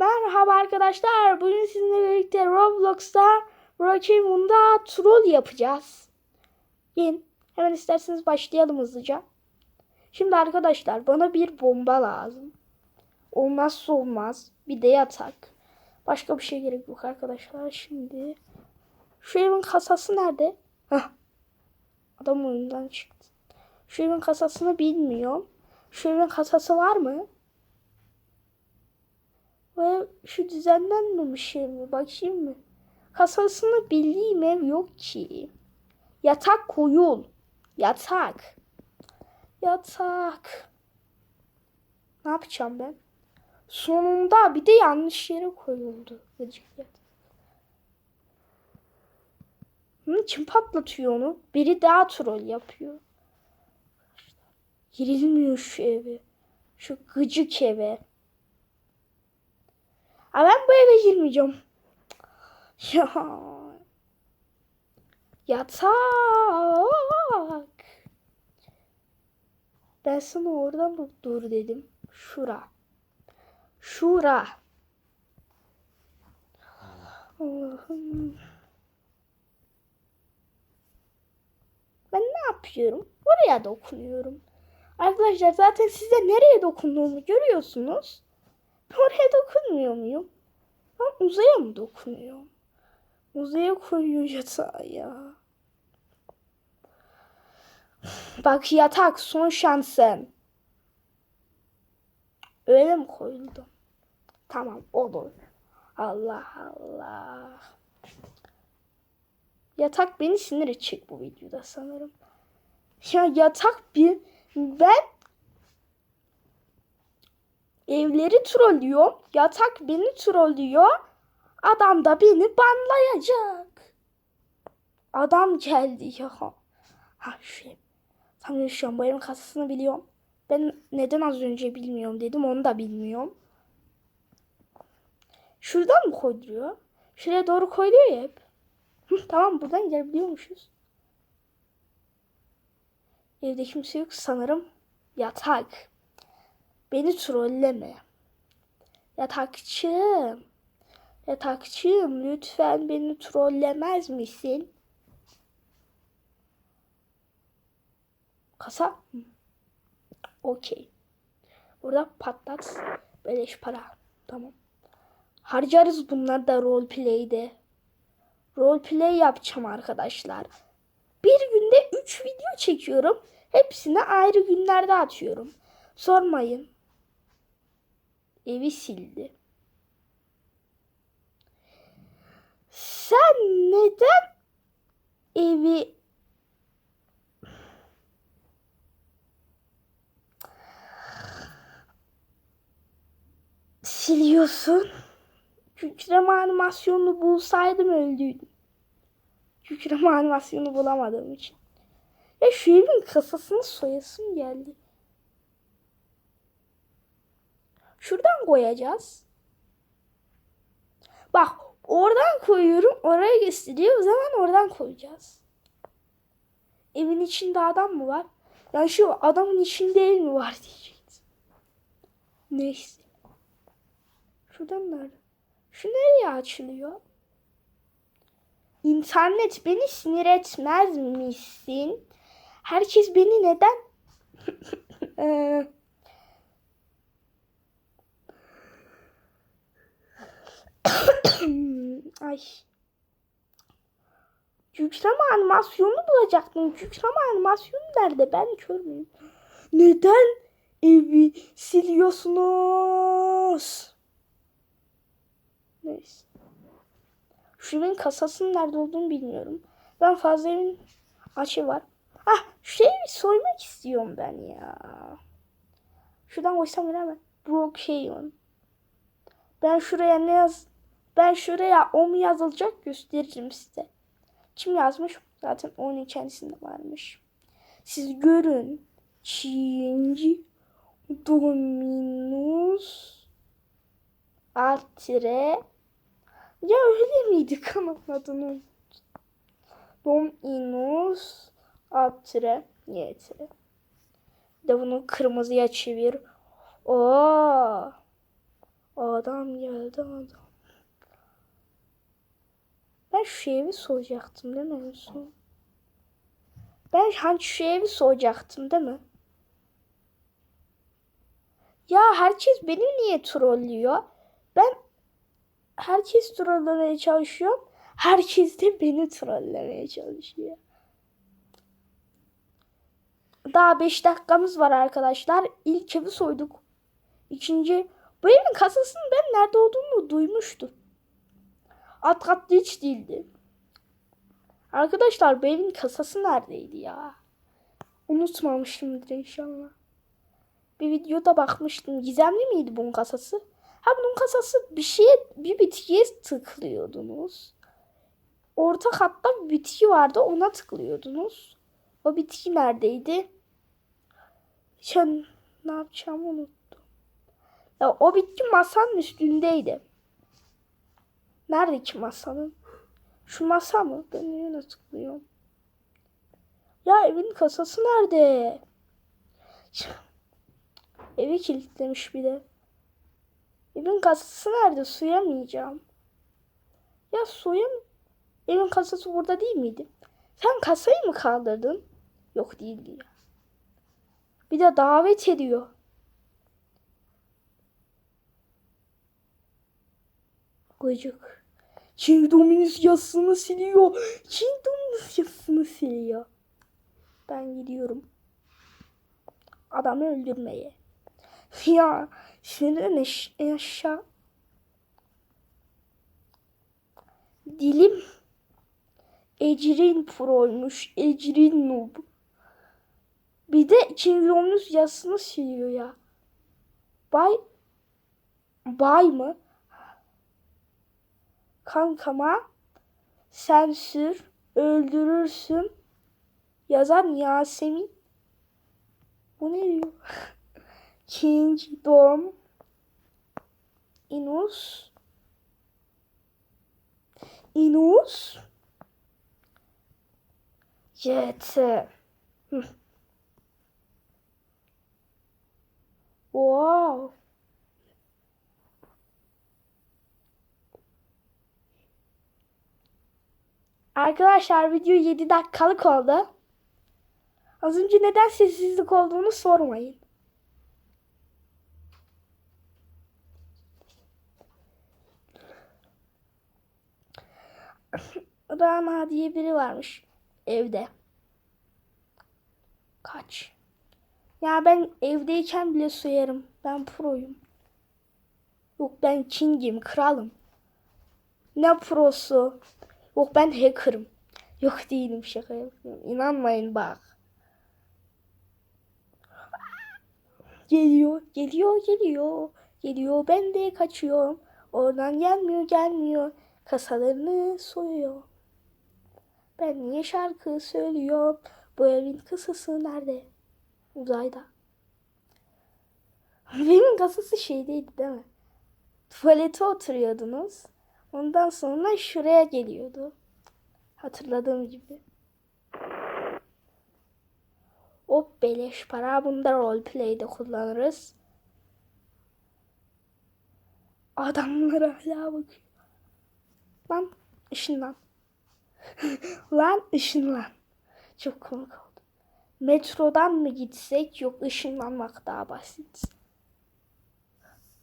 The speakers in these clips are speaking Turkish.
Merhaba arkadaşlar. Bugün sizinle birlikte Roblox'ta Brokemon'da troll yapacağız. Gelin hemen isterseniz başlayalım hızlıca. Şimdi arkadaşlar bana bir bomba lazım. Olmazsa olmaz. Bir de yatak. Başka bir şey gerek yok arkadaşlar. Şimdi şu evin kasası nerede? Hah. Adam oyundan çıktı. Şu evin kasasını bilmiyorum. Şu evin kasası var mı? Ve şu düzenlenmemiş ev mi? Bakayım mı? Kasasını bildiğim ev yok ki. Yatak koyul. Yatak. Yatak. Ne yapacağım ben? Sonunda bir de yanlış yere koyuldu. Gıcık yatak. Kim patlatıyor onu? Biri daha troll yapıyor. Girilmiyor şu eve. Şu gıcık eve. Ama ben bu eve girmeyeceğim. Ya. Yatak. Ben sana oradan mı dur dedim. Şura. Şura. Allah'ım. Ben ne yapıyorum? Oraya dokunuyorum. Arkadaşlar zaten size nereye dokunduğumu görüyorsunuz. Oraya dokunmuyor muyum? Ben uzaya mı dokunuyorum? Uzaya koyuyor yatağı ya. Bak yatak son şansın. Öyle mi koyuldu? Tamam olur. Allah Allah. Yatak beni sinir edecek bu videoda sanırım. Ya yatak bir ben evleri trollüyorum. Yatak beni trollüyor. Adam da beni banlayacak. Adam geldi ya. Ha şu ev. Tam yaşıyorum. Bu kasasını biliyorum. Ben neden az önce bilmiyorum dedim. Onu da bilmiyorum. Şuradan mı koyduruyor? Şuraya doğru koyduruyor ya hep. Tamam buradan gidebiliyormuşuz. Evde kimse yok sanırım. Yatak. Beni trolleme. Yatakçım. Yatakçım lütfen beni trollemez misin? Kasa? Okey. Burada patlat. Beleş para. Tamam. Harcarız bunlar da roleplay'de. Roleplay yapacağım arkadaşlar. Bir günde 3 video çekiyorum. Hepsini ayrı günlerde atıyorum. Sormayın. Evi sildi. Sen neden evi siliyorsun? Kükreme animasyonunu bulsaydım öldüydüm. Kükreme animasyonu bulamadığım için. Ya şu evin kasasını soyasım geldi. Şuradan koyacağız. Bak oradan koyuyorum. Oraya gösteriyor. O zaman oradan koyacağız. Evin içinde adam mı var? Yani şu adamın içinde ev mi var diyecektim. Neyse. Şuradan nerede? Şu nereye açılıyor? İnternet beni sinir etmez misin? Herkes beni neden Ay. Yükseme animasyonu bulacaktım. Yükseme animasyonu nerede? Ben kör müyüm? Neden evi siliyorsunuz? Neyse. Şu evin kasasının nerede olduğunu bilmiyorum. Ben fazla evin açı var. Ah evi soymak istiyorum ben ya. Şuradan koysam bilemem. Brookhaven. Ben şuraya ne yaz... Ben şuraya o mu yazılacak gösteririm size. Kim yazmış? Zaten onun içerisinde varmış. Siz görün. Çinci Dominus Altire Ya öyle miydi kanalın adını? Dominus Altire Yetire. Bir de bunu kırmızıya çevir. Oo. Adam geldi adam. Ben şu evi soracaktım değil mi en son? Ben hani şu evi soracaktım değil mi? Ya herkes beni niye trollüyor? Ben herkes trollemeye çalışıyorum. Herkes de beni trollemeye çalışıyor. Daha 5 dakikamız var arkadaşlar. İlk evi soyduk. İkinci bu evin kasasının ben nerede olduğunu duymuştum. Alt katlı hiç değildi. Arkadaşlar bu kasası neredeydi ya? Unutmamışımdır inşallah. Bir videoda bakmıştım. Gizemli miydi bunun kasası? Ha bunun kasası bir şeye bir bitkiye tıklıyordunuz. Orta katta bir bitki vardı ona tıklıyordunuz. O bitki neredeydi? Sen ne yapacağımı unuttum. Ya o bitki masanın üstündeydi. Nerede ki masanın? Şu masa mı? Ben niye ona tıklıyorum? Ya evin kasası nerede? Evi kilitlemiş bir de. Evin kasası nerede? Suyamayacağım. Ya suyum Evin kasası burada değil miydi? Sen kasayı mı kaldırdın? Yok değildi ya. Bir de davet ediyor. Gıcık. King Dominus yazısını siliyor. King Dominus yazısını siliyor. Ben gidiyorum. Adamı öldürmeye. Ya sinirden eş- aşağı. Dilim Ecrin proymuş. Ecrin noob. Bir de King Dominus yazısını siliyor ya. Bay Bay mı? Kankama sensür öldürürsün yazan Yasemin. Bu ne diyor? Kingdom Inus Inus Jet Hı. Wow Arkadaşlar video 7 dakikalık oldu. Az önce neden sessizlik olduğunu sormayın. Rana diye biri varmış evde. Kaç. Ya ben evdeyken bile soyarım. Ben proyum. Yok ben kingim, kralım. Ne prosu? Yok ben hacker'ım. Yok değilim şaka yapıyorum. İnanmayın bak. Geliyor, geliyor, geliyor. Geliyor ben de kaçıyorum. Oradan gelmiyor, gelmiyor. Kasalarını soyuyor. Ben niye şarkı söylüyorum? Bu evin kasası nerede? Uzayda. Benim kasası şeydeydi değil mi? Tuvalete oturuyordunuz. Ondan sonra şuraya geliyordu. Hatırladığım gibi. O beleş para. Bunu da roleplay'de kullanırız. Adamlar hala bakıyor. Lan ışınlan. Lan ışınlan. Çok komik oldu. Metrodan mı gitsek yok ışınlanmak daha basit.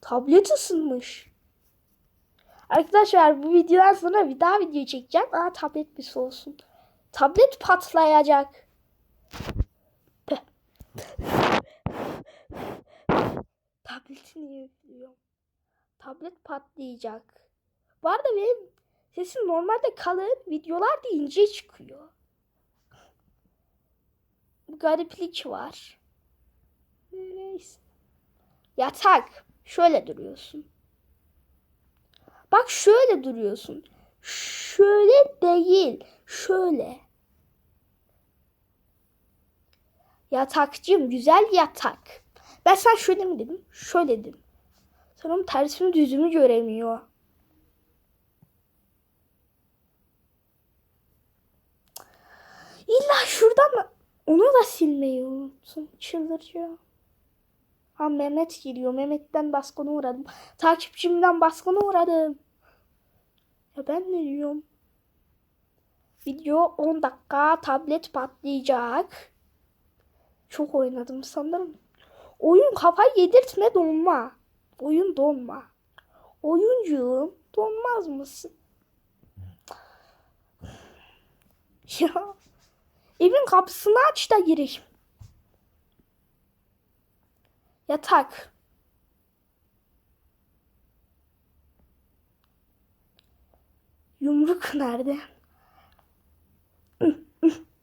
Tablet ısınmış. Arkadaşlar bu videodan sonra bir daha video çekeceğim. Aa tablet bir soğusun. Tablet patlayacak. Tableti niye üflüyorum? Tablet patlayacak. Bu arada benim sesim normalde kalın. Videolarda ince çıkıyor. Bir gariplik var. Neyse. Yatak. Şöyle duruyorsun. Bak şöyle duruyorsun. Şöyle değil. Şöyle. Yatakcım güzel yatak. Ben sen şöyle mi dedim? Şöyle dedim. Sen onun tersini düzümü göremiyor. İlla şuradan mı? Onu da silmeyi unuttum. Çıldıracağım. Ha Mehmet geliyor. Mehmet'ten baskına uğradım. Takipçimden baskına uğradım. Ya ben ne diyorum? Video 10 dakika tablet patlayacak. Çok oynadım sanırım. Oyun kafayı yedirtme donma. Oyun donma. Oyuncuğum donmaz mısın? Ya evin kapısını aç da gireyim. Yatak. Yumruk nerede?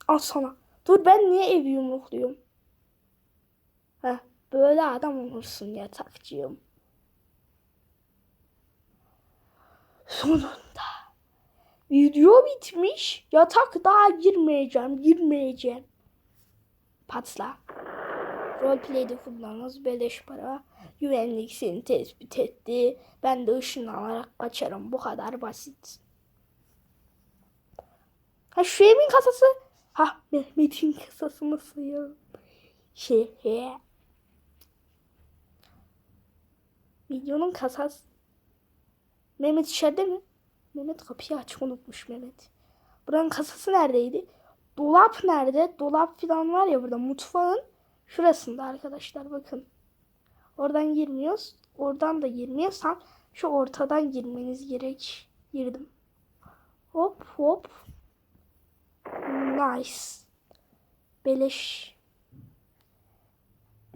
Al sana. Dur ben niye evi yumrukluyorum? Heh, böyle adam olursun yatakçıyım. Sonunda. Video bitmiş. Yatak daha girmeyeceğim. Girmeyeceğim. Patla. Roleplay'de kullanılmaz beleş para. Güvenlik seni tespit etti. Ben de ışınlanarak kaçarım. Bu kadar basit. Ha şu kasası. Ha Mehmet'in kasasını sayalım. Şey he. Videonun kasası. Mehmet içeride mi? Mehmet kapıyı açık unutmuş Mehmet. Buranın kasası neredeydi? Dolap nerede? Dolap falan var ya burada mutfağın şurasında arkadaşlar bakın. Oradan girmiyoruz. Oradan da girmiyorsam şu ortadan girmeniz gerek. Girdim. Hop hop. Nice. Beleş.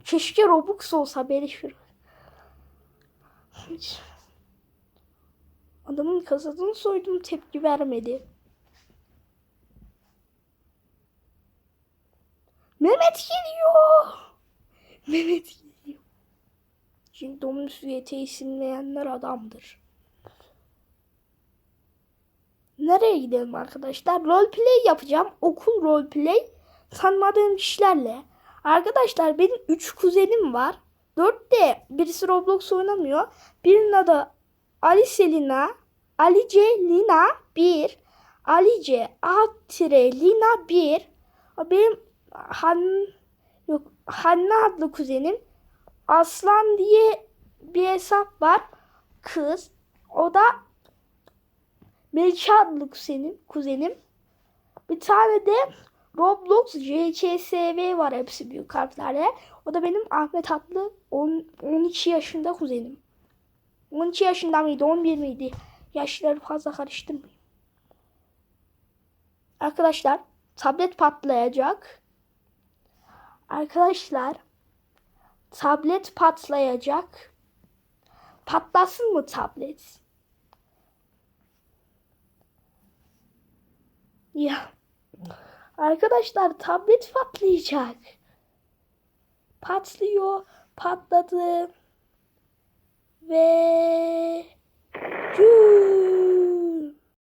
Keşke Robux olsa beleş. Adamın kasasını soydum tepki vermedi. Mehmet geliyor. Mehmet geliyor. Şimdi domuz üyete isimleyenler adamdır. Nereye gidelim arkadaşlar? Roleplay yapacağım. Okul roleplay. Tanımadığım kişilerle. Arkadaşlar benim 3 kuzenim var. 4 de birisi Roblox oynamıyor. Birinin adı Ali Selina, Alice Lina 1, Alice A tire Lina 1. Benim Han yok Hanne adlı kuzenim Aslan diye bir hesap var. Kız. O da Melike adlı kuzenim. Bir tane de Roblox JCSV var hepsi büyük harflerle. O da benim Ahmet adlı 10, 12 yaşında kuzenim. 12 yaşında mıydı 11 miydi? Yaşları fazla karıştırmayın. Arkadaşlar tablet patlayacak. Arkadaşlar tablet patlayacak. Patlasın mı tablet? Ya. Arkadaşlar tablet patlayacak. Patlıyor. Patladı. Ve... Yuh.